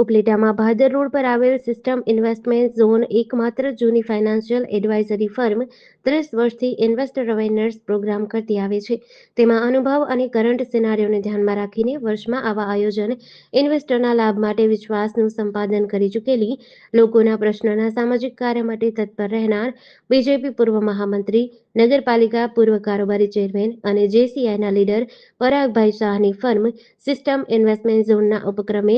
ઉપલેટામાં Bhadar road પર આવેલ system investment zone એકમાત્ર જૂની ફાઇનાન્શિયલ એડવાઇઝરી ફર્મ ત્રીસ વર્ષથી ઇન્વેસ્ટર અવેરનેસ પ્રોગ્રામ કરતી આવે છે. તેમાં અનુભવ અને કરંટ સિનારીઓને ધ્યાનમાં રાખીને વર્ષમાં આવા આયોજન ઇન્વેસ્ટરના લાભ માટે વિશ્વાસનું સંપાદન કરી ચૂકેલી લોકોના પ્રશ્નોના સામાજિક કાર્ય માટે તત્પર રહેનાર બીજેપી પૂર્વ મહામંત્રી, નગરપાલિકા પૂર્વ કારોબારી ચેરમેન અને જેસીઆઈના લીડર પરાગભાઈ શાહની ફર્મ સિસ્ટમ ઇન્વેસ્ટમેન્ટ ઝોનના ઉપક્રમે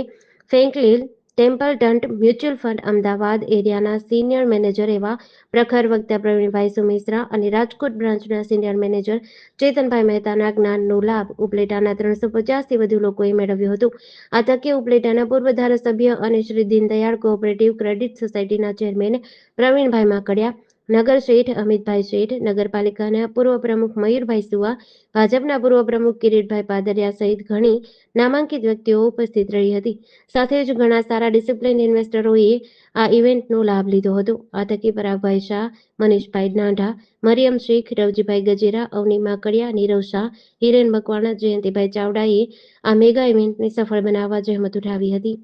Franklin Templeton mutual fund Ahmedabad એરિયાના senior manager એવા પ્રખર વક્તા પ્રવીણભાઈ સુમિશ્રા અને રાજકોટ બ્રાન્ચના સિનિયર મેનેજર ચેતનભાઈ મહેતાના જ્ઞાનનો લાભ ઉપલેટાના ત્રણસો પચાસથી વધુ લોકોએ મેળવ્યો હતો. આ તકે ઉપલેટાના પૂર્વ ધારાસભ્ય અને શ્રી દીનદયાળ કોઓપરેટિવ ક્રેડિટ સોસાયટીના ચેરમેન પ્રવીણભાઈ માકડિયા નગર શેઠ અમિતભાઈ શેઠ, નગરપાલિકાના પૂર્વ પ્રમુખ મયુરભાઈ સુવા, ભાજપના પૂર્વ પ્રમુખ કિરીટભાઈ પાદરિયા સહિત ઘણી નામાંકિત વ્યક્તિઓ ઉપસ્થિત રહી હતી. સાથે જ ઘણા સારા ડિસિપ્લિન ઇન્વેસ્ટરોએ આ ઇવેન્ટનો લાભ લીધો હતો. આ તકે પરાગભાઈ શાહ, મનીષભાઈ નાઢા મરિયમ શેખ, રવજીભાઈ ગજેરા અવની માકડિયા નીરવ શાહ, હિરેન મકવાણા, જયંતિભાઈ ચાવડાએ આ મેગા ઇવેન્ટને સફળ બનાવવા જહેમત ઉઠાવી હતી.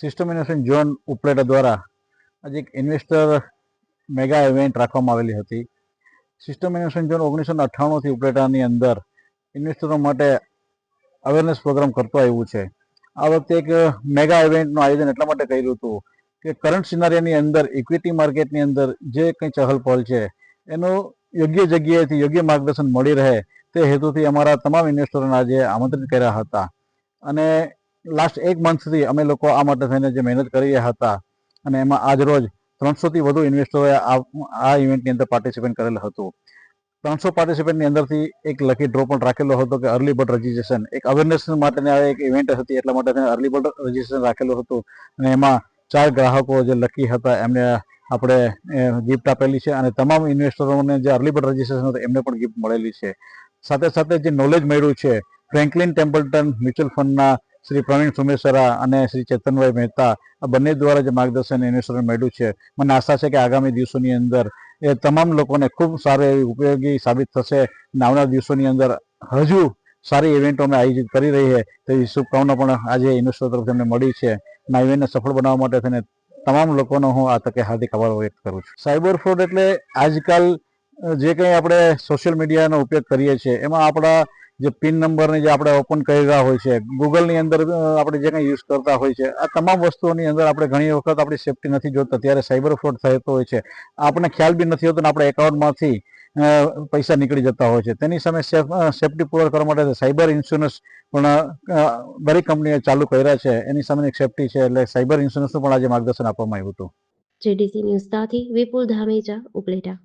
સિસ્ટમ ઇન્વેસ્ટમેન્ટ ઝોન ઉપલેટા દ્વારા આજે એક ઇન્વેસ્ટર મેગા ઇવેન્ટ રાખવામાં આવેલી હતી. સિસ્ટમ ઇન્વેસ્ટમેન્ટ ઝોન ઓગણીસો ને અઠ્ઠાણુંથી ઉપલેટાની અંદર ઇન્વેસ્ટરો માટે અવેરનેસ પ્રોગ્રામ કરતો આવ્યું છે. આ વખતે એક મેગા ઇવેન્ટનું આયોજન એટલા માટે કર્યું હતું કે કરંટ સિનારિયાની અંદર ઇક્વિટી માર્કેટની અંદર જે કંઈ ચહલપહલ છે, એનું યોગ્ય જગ્યાએથી યોગ્ય માર્ગદર્શન મળી રહે તે હેતુથી અમારા તમામ ઇન્વેસ્ટરોને આજે આમંત્રિત કર્યા હતા. અને લાસ્ટ એક મંથથી અમે લોકો આ માટે થઈને જે મહેનત કરી રહ્યા હતા અને એમાં આજ રોજ ત્રણસોથી વધુ ઇન્વેસ્ટરોએ આ ઇવેન્ટની અંદર પાર્ટિસિપેટ કરેલ હતું. ત્રણસો પાર્ટિસિપેટની અંદરથી એક લકી ડ્રો પણ રાખેલો હતો કે અર્લી બર્ડ રજિસ્ટ્રેશન એક અવેરનેસ માટેની આ એક ઇવેન્ટ હતી, એટલા માટે અર્લી બર્ડ રજિસ્ટ્રેશન રાખેલું હતું. અને એમાં ચાર ગ્રાહકો જે લકી હતા, એમને આપણે ગિફ્ટ આપેલી છે. અને તમામ ઇન્વેસ્ટરોને જે અર્લી બર્ડ રજિસ્ટ્રેશન હતું, એમને પણ ગિફ્ટ મળેલી છે. સાથે સાથે જે નોલેજ મળ્યું છે ફ્રેન્કલિન ટેમ્પલ્ટન મ્યુચ્યુઅલ ફંડના શ્રી પ્રવીણ સુમેશ્વરા અને શ્રી ચેતનભાઈ મહેતા આ બંને દ્વારા જે માર્ગદર્શન ઇન્વેસ્ટરોને મળ્યું છે, મને આશા છે કે આગામી દિવસોની અંદર એ તમામ લોકોને ખૂબ સારો એવી ઉપયોગી સાબિત થશે. આવનાર દિવસોની અંદર હજુ સારી ઇવેન્ટો અમે આયોજિત કરી રહી છે, તેવી શુભકામના પણ આજે ઇન્વેસ્ટર તરફથી અમને મળી છે. આ ઇવેન્ટને સફળ બનાવવા માટે થઈને તમામ લોકોનો હું આ તકે હાર્દિક આભાર વ્યક્ત કરું છું. સાયબર ફ્રોડ એટલે આજકાલ જે કંઈ આપણે સોશિયલ મીડિયાનો ઉપયોગ કરીએ છીએ, એમાં આપણા જે પિન નંબરને જે આપણે ઓપન કરી રહ્યા હોય છે, ગૂગલની અંદર આપણે જે કંઈ યુઝ કરતા હોય છે, આ તમામ વસ્તુઓની અંદર આપણે ઘણી વખત આપણી સેફટી નથી જોતા. ત્યારે સાયબર ફ્રોડ થતો હોય છે. આપણને ખ્યાલ બી નથી હોતો ને આપણે એકાઉન્ટમાંથી પૈસા નીકળી જતા હોય છે. તેની સામે સેફટી પૂર્વક કરવા માટે સાયબર ઇન્સ્યોરન્સ પણ દરેક કંપનીએ ચાલુ કર્યા છે. એની સામે એક સેફટી છે એટલે સાયબર ઇન્સ્યોરન્સનું પણ આજે માર્ગદર્શન આપવામાં આવ્યું હતું. JDC news Vipul Dhameja Upleta.